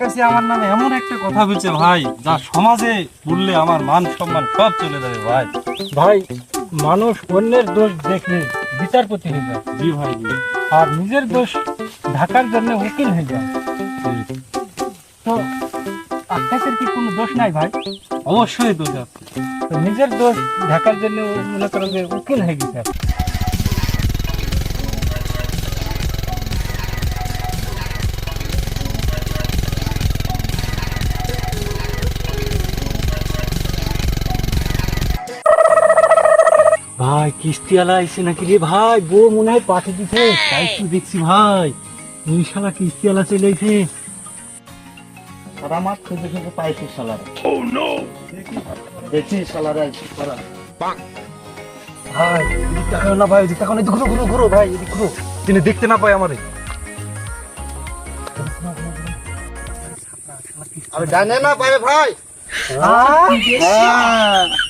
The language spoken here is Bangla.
কাছে আমার নামে এমন একটা কথা বলছে ভাই যা সমাজে বললে আমার মান সম্মান সব চলে যাবে ভাই। ভাই মানুষ অন্যের দোষ দেখলে বিচারপতি হয়ে যায়। জি ভাই আর নিজের দোষ ঢাকার জন্য উকিল হয়ে যায়। তো আকাশের কি কোনো দোষ নাই ভাই? অবশ্যই দোষ আছে। তো নিজের দোষ ঢাকার জন্য মনে করো যে উকিল হয়ে গেছে। ভাই কিস্তিওয়ালা আইসে নাকি রে ভাই? বউ মনে হয় পাঠিয়ে দিছে। তাই তো দেখছি ভাই। ওই শালা কিস্তিওয়ালা চলে আইছে। আর আমার খুঁজে খুঁজে পাইছি সালার দেখি ভাই না ভাই না। ঘুরো ঘুরো ঘুরো ভাই এদিক ঘুরো। তিনি দেখতে না পায় আমারে। আমি জানে না পারে ভাই। the